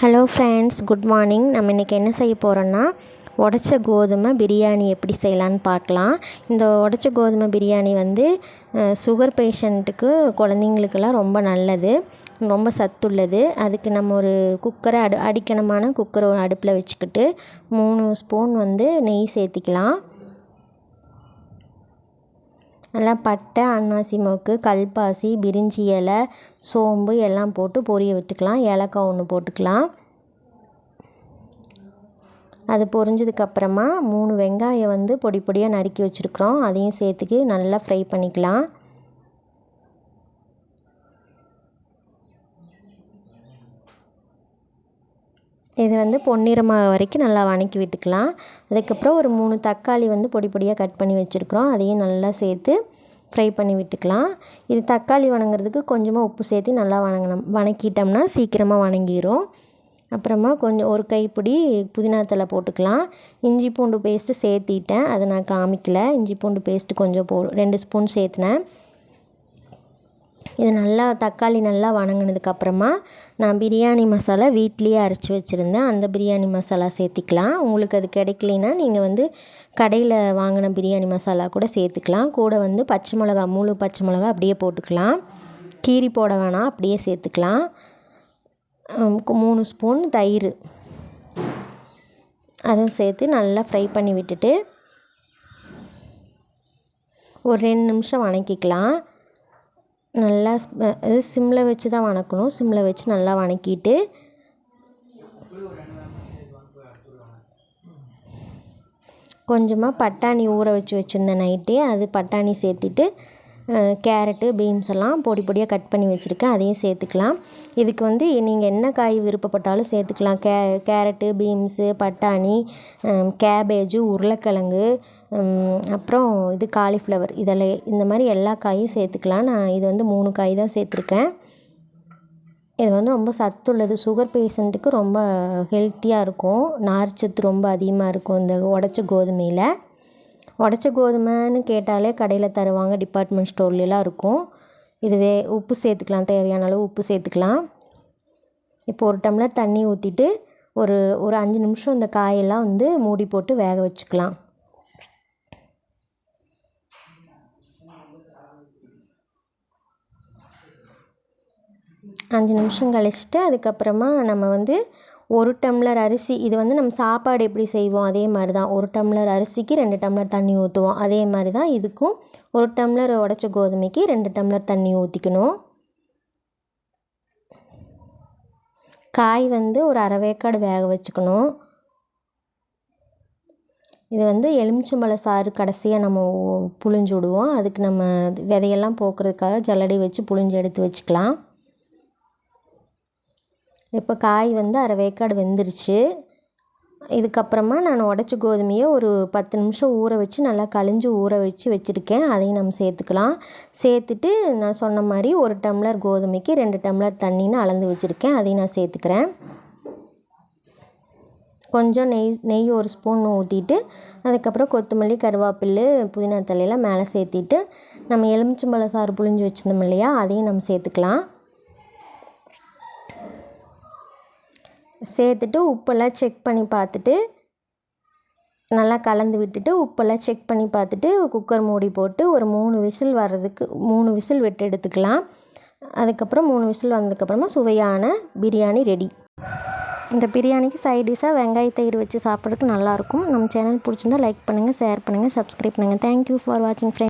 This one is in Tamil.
ஹலோ ஃப்ரெண்ட்ஸ் குட் மார்னிங் நம்ம இன்றைக்கி என்ன செய்ய போகிறோன்னா உடச்ச கோதுமை பிரியாணி எப்படி செய்யலான்னு பார்க்கலாம். இந்த உடச்ச கோதுமை பிரியாணி வந்து சுகர் பேஷண்ட்டுக்கு குழந்தைங்களுக்கெல்லாம் ரொம்ப நல்லது. ரொம்ப சத்துள்ளது. அதுக்கு நம்ம ஒரு குக்கரை அடு அடிக்கணமான குக்கரை ஒரு அடுப்பில் வச்சுக்கிட்டு மூணு ஸ்பூன் வந்து நெய் சேர்த்திக்கலாம். நல்லா பட்டை அன்னாசி மொக்கு கல்பாசி பிரிஞ்சி இலை சோம்பு எல்லாம் போட்டு பொரிய விட்டுக்கலாம். ஏலக்காய் ஒன்று போட்டுக்கலாம். அது பொரிஞ்சதுக்கப்புறமா மூணு வெங்காயம் வந்து பொடி பொடியாக நறுக்கி வச்சுருக்குறோம். அதையும் சேர்த்துக்கு நல்லா ஃப்ரை பண்ணிக்கலாம். இது வந்து பொன்னிறமாக வரைக்கும் நல்லா வணக்கி விட்டுக்கலாம். அதுக்கப்புறம் ஒரு மூணு தக்காளி வந்து பொடி பொடியாக கட் பண்ணி வச்சுருக்குறோம். அதையும் நல்லா சேர்த்து ஃப்ரை பண்ணி விட்டுக்கலாம். இது தக்காளி வணங்குறதுக்கு கொஞ்சமாக உப்பு சேர்த்து நல்லா வணங்கணும். வணக்கிட்டோம்னா சீக்கிரமாக வணங்கிடும் அப்புறமா கொஞ்சம் ஒரு கைப்பிடி புதினா தலை போட்டுக்கலாம். இஞ்சி பூண்டு பேஸ்ட்டு சேர்த்திட்டேன். அதை நான் காமிக்கல. இஞ்சி பூண்டு பேஸ்ட்டு கொஞ்சம் போ ரெண்டு ஸ்பூன் சேர்த்துனேன். இது நல்லா தக்காளி நல்லா வணங்கினதுக்கப்புறமா நான் பிரியாணி மசாலா வீட்லேயே அரைச்சி வச்சுருந்தேன். அந்த பிரியாணி மசாலா சேர்த்திக்கலாம். உங்களுக்கு அது கிடைக்கலனா நீங்கள் வந்து கடையில் வாங்கின பிரியாணி மசாலா கூட சேர்த்துக்கலாம். கூட வந்து பச்சை மிளகா முழு பச்சை மிளகா அப்படியே போட்டுக்கலாம். கீரி போட வேணாம் அப்படியே சேர்த்துக்கலாம். மூணு ஸ்பூன் தயிர். அதுவும் சேர்த்து நல்லா ஃப்ரை பண்ணி விட்டுட்டு ஒரு ரெண்டு நிமிஷம் வணக்கிக்கலாம். நல்லா இது சிம்மில் வச்சு தான் வணக்கணும். சிம்மில் வச்சு நல்லா வணக்கிட்டு. கொஞ்சமாக பட்டாணி ஊற வச்சு வச்சுருந்தேன் நைட்டே அது பட்டாணி சேர்த்துட்டு கேரட்டு பீன்ஸ் எல்லாம் பொடி பொடியாக கட் பண்ணி வச்சுருக்கேன். அதையும் சேர்த்துக்கலாம். இதுக்கு வந்து நீங்கள் என்ன காய் விருப்பப்பட்டாலும் சேர்த்துக்கலாம். கே கேரட்டு பீன்ஸு பட்டாணி கேபேஜு உருளைக்கிழங்கு அப்புறம் இது காலிஃப்ளவர். இதில் இந்த மாதிரி எல்லா காயும் சேர்த்துக்கலாம். நான் இது வந்து மூணு காய் தான் சேர்த்துருக்கேன். இது வந்து ரொம்ப சத்துள்ளது. சுகர் பேஷண்ட்டுக்கு ரொம்ப ஹெல்த்தியாக இருக்கும். நார்ச்சத்து ரொம்ப அதிகமாக இருக்கும் இந்த உடச்ச கோதுமையில். உடச்ச கோதுமைன்னு கேட்டாலே கடையில் தருவாங்க டிபார்ட்மெண்ட் ஸ்டோர்லலாம் இருக்கும். இதுவே உப்பு சேர்த்துக்கலாம். தேவையான அளவு உப்பு சேர்த்துக்கலாம். இப்போ ஒரு டம்ளர் தண்ணி ஊற்றிட்டு ஒரு ஒரு அஞ்சு நிமிஷம் இந்த காயெல்லாம் வந்து மூடி போட்டு வேக வச்சுக்கலாம். அஞ்சு நிமிஷம் கழிச்சிட்டு அதுக்கப்புறமா நம்ம வந்து ஒரு டம்ளர் அரிசி இது வந்து நம்ம சாப்பாடு எப்படி செய்வோம்? அதே மாதிரி தான். ஒரு டம்ளர் அரிசிக்கு ரெண்டு டம்ளர் தண்ணி ஊற்றுவோம் அதே மாதிரி தான் இதுக்கும் ஒரு டம்ளர் உடச்ச கோதுமைக்கு ரெண்டு டம்ளர் தண்ணி ஊற்றிக்கணும் காய் வந்து ஒரு அரைவேக்காடு வேக வச்சுக்கணும். இது வந்து எலுமிச்சம்பழ சாறு கடைசியாக நம்ம புழிஞ்சு விடுவோம். அதுக்கு நம்ம விதையெல்லாம் போக்குறதுக்காக ஜல்லடி வச்சு புழிஞ்சு எடுத்து வச்சுக்கலாம். இப்போ காய் வந்து அரை வேக்காடு வெந்துருச்சு. இதுக்கப்புறமா நான் உடச்சி கோதுமையை ஒரு பத்து நிமிஷம் ஊற வச்சு நல்லா கழிஞ்சு ஊற வச்சு வச்சுருக்கேன். அதையும் நம்ம சேர்த்துக்கலாம். சேர்த்துட்டு நான் சொன்ன மாதிரி ஒரு டம்ளர் கோதுமைக்கு ரெண்டு டம்ளர் தண்ணின்னு அளந்து வச்சுருக்கேன். அதையும் நான் சேர்த்துக்கிறேன். கொஞ்சம் நெய் நெய் ஒரு ஸ்பூன் ஊற்றிட்டு அதுக்கப்புறம் கொத்தமல்லி கருவேப்பில்லு புதினா தலையெல்லாம் மேலே சேர்த்திட்டு நம்ம எலுமிச்சம்பழம் சாறு புழிஞ்சு வச்சுருந்தோம் இல்லையா அதையும் நம்ம சேர்த்துக்கலாம். சேர்த்துட்டு உப்பெல்லாம் செக் பண்ணி பார்த்துட்டு நல்லா கலந்து விட்டுட்டு உப்பெல்லாம் செக் பண்ணி பார்த்துட்டு குக்கர் மூடி போட்டு ஒரு மூணு விசில் வர்றதுக்கு மூணு விசில் விட்டு எடுத்துக்கலாம். அதுக்கப்புறம் மூணு விசில் வந்ததுக்கப்புறமா சுவையான பிரியாணி ரெடி இந்த பிரியாணிக்கு சைட் டிஷ்ஷாக வெங்காய தயிர் வச்சு சாப்பிட்றதுக்கு நல்லாயிருக்கும் நம்ம சேனல் பிடிச்சிருந்தால் லைக் பண்ணுங்கள் ஷேர் பண்ணுங்கள் சப்ஸ்கிரைப் பண்ணுங்கள் தேங்க்யூ ஃபார் வாட்சிங் ஃப்ரெண்ட்